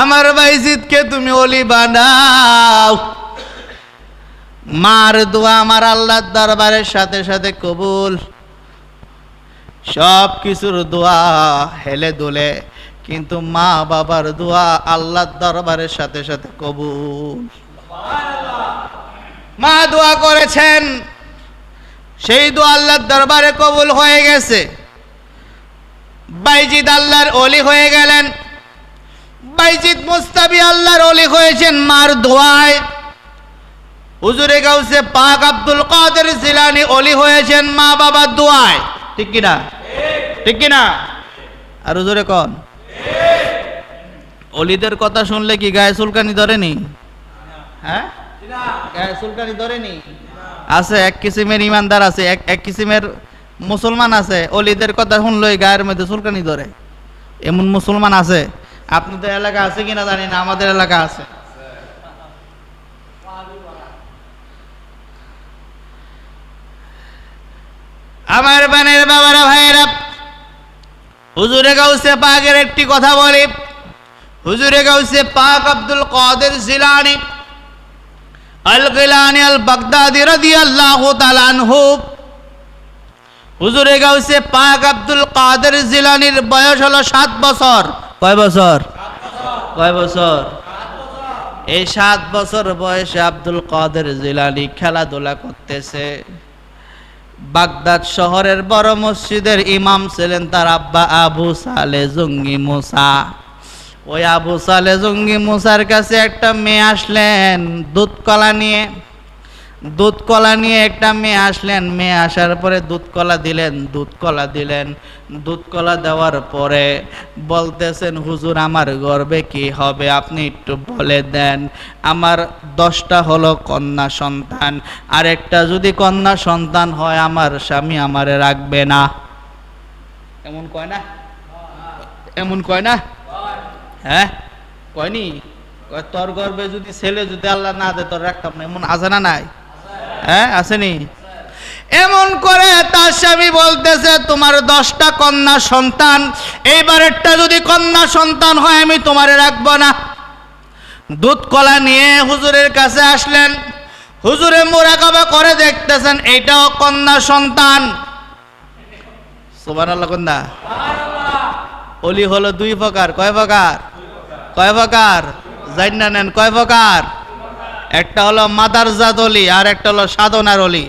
আমার বাইজিদকে তুমি অলি বানাও। মার দোয়া আমার আল্লাহর দরবারের সাথে সাথে কবুল। সব কিছুর দোয়া হেলে দুলে, কিন্তু মা বাবার দোয়া আল্লাহর দরবারের সাথে সাথে কবুল। মা দোয়া করেছেন, সেই দোয়া আল্লাহর দরবারে কবুল হয়ে গেছে। বাইজিদ আল্লাহর অলি হয়ে গেলেন। বাইজিদ মুস্তাবি আল্লাহর অলি হয়েছেন মার দোয়ায়। হুজুরে গাউসে পাক আব্দুল কাদের জিলানি অলি হয়েছেন মা বাবার দোয়ায়। ঠিক কিনা? ঠিক কিনা? আর হুজুরে কন? অলিদের কথা শুনলে কি গায়ে চুলকানি ধরেনি? হ্যাঁ? গায়ে চুলকানি ধরেনি? আছে, এক কিসিমের ইমানদার আছে, এক এক কিসিমের মুসলমান আছে অলিদের কথা শুনলেই গায়ের মধ্যে চুলকানি ধরে। এমন মুসলমান আছে আপনাদের এলাকা আছে কিনা জানি না, আমাদের এলাকা আছে। আমার বানের বাবারা, ভাইয়েরা, হুজুরে গাউসে পাকের একটি কথা বলি। হুজুরে গাউসে পাক আব্দুল কাদের জিলানি আল গিলানি আল বাগদাদি রাদিয়াল্লাহু তাআলা আনহু। হুজুরে গাউসে পাক আব্দুল কাদের জিলানির বয়স হলো সাত বছর। কয় বছর? কয় বছর? এই সাত বছর বয়সে আব্দুল কাদের জিলানি খেলাধুলা করতেছে। বাগদাদ শহরের বড় মসজিদের ইমাম ছিলেন তার আব্বা আবু সালে জঙ্গি মুসা। ওই আবু সালে জঙ্গি মুসার কাছে একটা মেয়ে আসলেন দুধ কলা নিয়ে। দুধ কলা নিয়ে একটা মেয়ে আসলেন, মেয়ে আসার পরে দুধ কলা দিলেন দুধ কলা দিলেন দুধ কলা দেওয়ার পরে বলতেছেন, হুজুর, আমার গর্বে কি হবে? আপনি একটু বলে দেন। আমার দশটা হলো কন্যা সন্তান আর একটা যদি কন্যা সন্তান হয়, আমার স্বামী আমারে রাখবে না। এমন কয় না? এমন কয় না? হ্যাঁ? কয়নি? তোর গর্বে যদি ছেলে যদি আল্লাহ না দেয়, তোর রাখতাম না এমন আজানা নাই? হ্যাঁ আসেনি? এমন করে তার স্বামী বলতেছে, তোমার দশটা কন্যা সন্তান, এইবারেরটা যদি কন্যা সন্তান হয়, আমি তোমারে রাখব না। দুধ কলা নিয়ে হুজুরের কাছে আসলেন। হুজুরে মোরাকাবা করে দেখতেছেন, এইটাও কন্যা সন্তান। কন্যা। অলি হলো দুই প্রকার। কয় প্রকার? কয় প্রকার? জান না নেন, কয় প্রকার? একটা হলো মাদারজাদ অলি আর একটা হলো সাধনার অলি।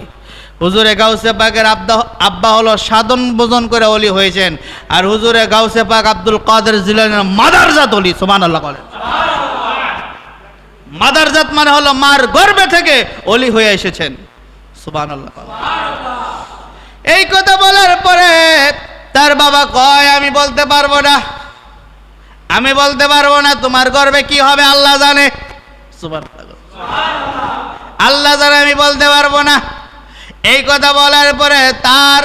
হুজুরে গাউসে পাকের আব্দা, আব্বা হলো সাধন ভোজন করে অলি হয়েছেন। আর হুজুরে গাউসে পাক আব্দুল কাদের জিলানের মাদারজাত অলি সুমান আল্লাহ বলেন। মাদারজাত মানে হলো মার গর্বে থেকে অলি হয়ে এসেছেন সুবান আল্লাহ এই কথা বলার পরে তার বাবা কয়, আমি বলতে পারব না। আমি বলতে পারব না তোমার গর্বে কি হবে, আল্লাহ জানে, সুবহানাল্লাহ। আল্লাহ জানে আমি বলতে পারব না। এই কথা বলার পরে তার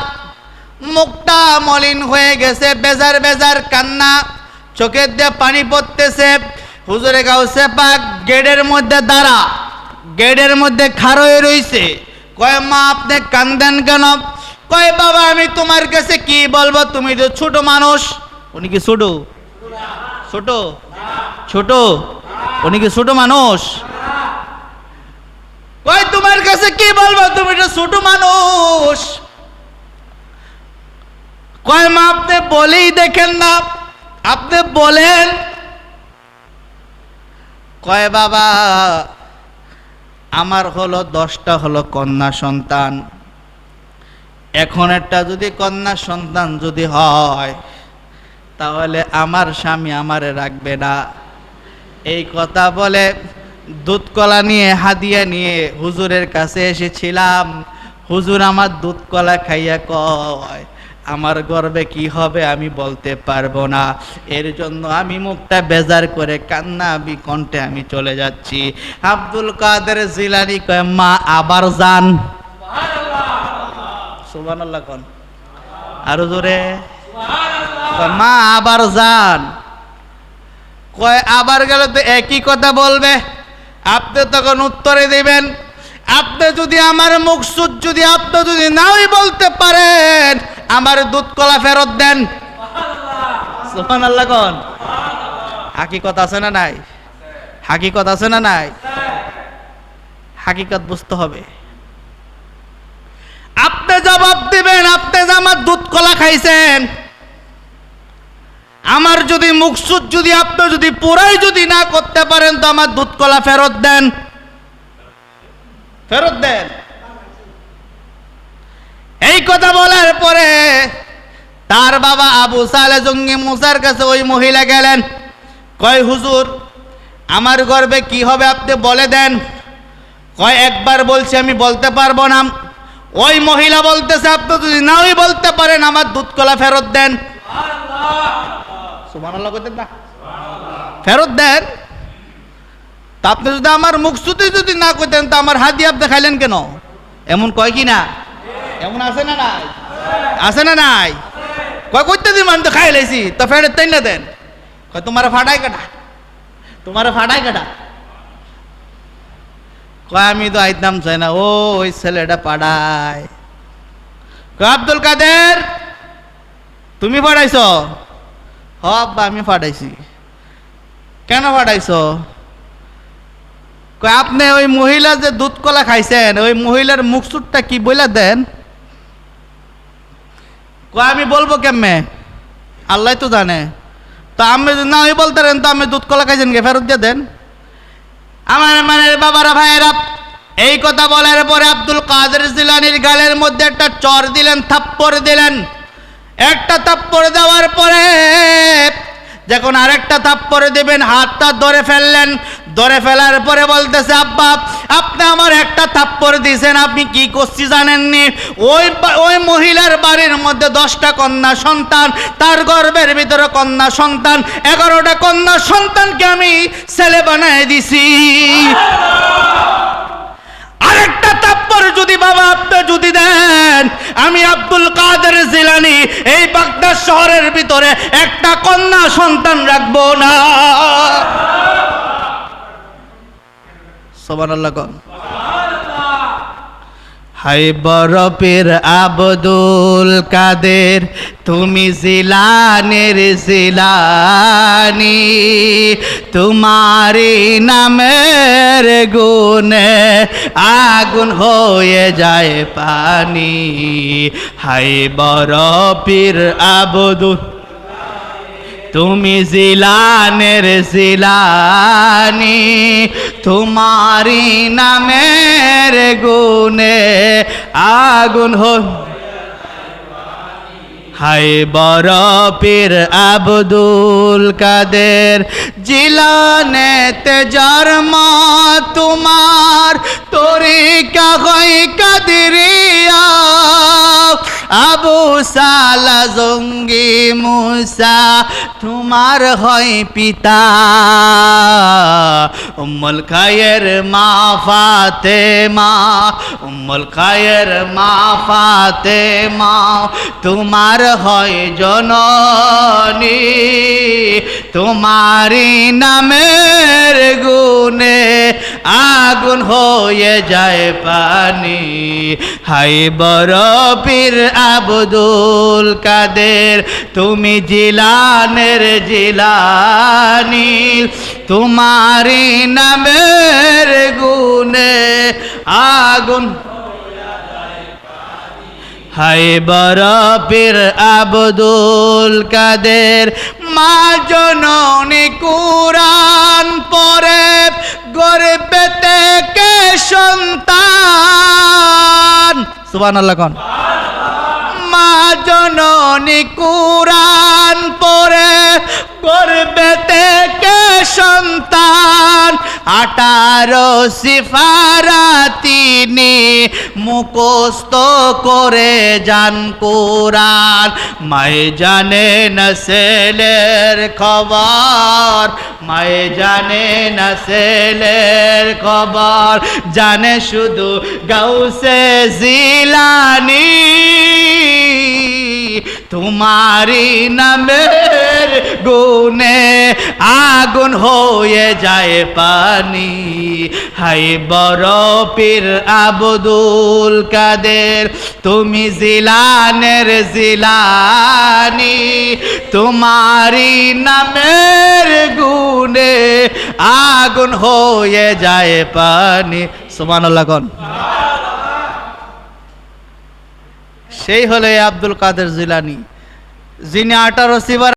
মুখটা মলিন হয়ে গেছে, বেজার বেজার কান্না, চোখের দিয়ে পানি পড়তেছে। হুজুরে গাউসে পাক গেটের মধ্যে দাঁড়া গেটের মধ্যে খাড়ো হয়ে রইছে। কয়, মা, আপনি কান্দেন কেন? কয়, বাবা, আমি তোমার কাছে কি বলব? তুমি তো ছোট মানুষ। উনি কি ছোট। ছোট? ছোট? উনি কি ছোট মানুষ? কাছে কি বলব, তুমি তো ছোট মানুষ। কয় মা, আপনি বলেই দেখেন না। আপনি বলেন। কয় বাবা, আমার হলো দশটা হলো কন্যা সন্তান। এখন একটা যদি কন্যা সন্তান যদি হয়, তাহলে আমার স্বামী আমারে রাখবে না। এই কথা বলে দুধ কলা নিয়ে হাদিয়া নিয়ে হুজুরের কাছে এসেছিলাম। হুজুর আমার দুধ কলা খাইয়া কয় আমার গর্বে কি হবে আমি বলতে পারব না। এর জন্য আমি মুখটা বেজার করে কান্না বিকণ্ঠে আমি চলে যাচ্ছি। আব্দুল কাদের জিলানি কয় মা আবার যান। সুবহানাল্লাহ। কোন। আরও জোরে। মা আবার যান। কয় আবার গেলে তো একই কথা বলবে? আপনি তখন উত্তরে দিবেন, আপনি যদি আমার মুখ সুদ যদি আপনি যদি নাই বলতে পারেন, আমার দুধ কলা ফেরত দেন। হাকিকত আছে না নাই? হাকিকত আছে না নাই? হাকিকত বুঝতে হবে। আপনি জবাব দিবেন, আপনি যে আমার দুধ কলা খাইছেন আমার যদি মুখসুদ যদি আপনি যদি পুরাই যদি না করতে পারেন, তো আমার দুধ কলা ফেরত দেন। ফেরত দেন। এই কথা বলার পরে তার বাবা আবু সালে জঙ্গি মুসার কাছে ওই মহিলা গেলেন। কয়, হুজুর, আমার গর্বে কি হবে আপনি বলে দেন? কয়, একবার বলছি, আমি বলতে পারব না। ওই মহিলা বলতেছে, আপনি যদি নাওই বলতে পারেন, আমার দুধ কলা ফেরত দেন। সুবহানাল্লাহ কইতেন না? ফেরত দেন। তা আপনি যদি আমার মুখ সুতি যদি না কইতেন, তা আমার হাত দিয়ে আপনি খাইলেন কেন? এমন কয় কি না? এমন আছে না নাই? আছে না নাই? কয় করতে দিন, আমি তো খাই লাইছি। তো ফেরত তাই না দেন। কয়, তোমার ফাটাই কাটা তোমার ফাটাই কাটা কয়, আমি তো আইতাম চাই না। ও, ওই ছেলেটা পাড়ায়। কয়, আব্দুল কাদের, তুমি পাঠাইছ হ আব্বা আমি পাঠাইছি কেন কয়, আপনি ওই মহিলা যে দুধ কলা খাইছেন, ওই মহিলার মুখচুটটা কি বইলা দেন? আমি বলব কেমনে? আল্লাহ তো জানে। তো আমি না ওই বলতেন তো আমি দুধ কলা খাইছেন গে ফেরত দিয়ে দেন। আমার মানে বাবারা, ভাইয়েরা, এই কথা বলার পরে আব্দুল কাদের জিলানির গালের মধ্যে একটা চর দিলেন, থাপ্পড় দিলেন। একটা থাপ্পড় দেওয়ার পরে যখন আরেকটা তাপ পরে দেবেন, হাতটা ধরে ফেললেন। ধরে ফেলার পরে বলতেছে, আব্বা, আপনি আমার একটা থাপ্পড় দিয়েছেন, আপনি কি করছি জানেননি? ওই ওই মহিলার বাড়ির মধ্যে দশটা কন্যা সন্তান, তার গর্ভের ভিতরে কন্যা সন্তান, এগারোটা কন্যা সন্তানকে আমি ছেলে বানায় দিছি। যদি বাবা আপনি যদি দেন, আমি আব্দুল কাদের জিলানি এই বাগদাদ শহরের ভিতরে একটা কন্যা সন্তান রাখব না। সোবানাল্লাহ কন। হাই বরফের আবদুল কাদের, তুমি জিলানের জিলানি তোমারি নামের গুনে আগুন হয়ে যায় পানি। হাই বরফের আবদুল তুমি জিলানের জিলানি তোমারি নামের গুনে আগুন হো হাই বরফের আবদুল কাদের জিলানেতে জন্ম তোমার, তরিকা হয় কাদিরিয়া। আবু সালা, জঙ্গি মুসা, তোমার হয় পিতা। উম্মুল খায়ের মা ফাতে মা উম্মুল খায়ের মা ফাতে মা তোমার হয় জননী। তোমারি নামের গুনে আগুন হয়ে যায় পানি। হাই বরফির আব্দুল কাদের, তুমি জিলানের জিলানি তোমারি নামের গুনে আগুন। হাই বরফির আবদুল কাদের, মা জননী কুরান পরে গর্বেতে কে সন্তান। সুবান আল্লাহ মা জননী কুরান পরে গর্বেতে কে সন্তান আঠারো সিফারা তিনি মুখস্ত করে যান কোরআন। মায়ে জানে না ছেলের খবর মায়ে জানে না ছেলের খবর। জানে শুধু গাউসে জিলানি তোমারি নামের গুনে আগুন হয়ে যায় পানি। হাই বড় পীর আবদুল কাদের, তুমি জিলানের জিলানি। তোমারি নামের গুনে আগুন হয়ে যায় পানি। সুবহানাল্লাহ কোন। সেই হলো আব্দুল কাদের জিলানি, যিনি আঠারো সিবার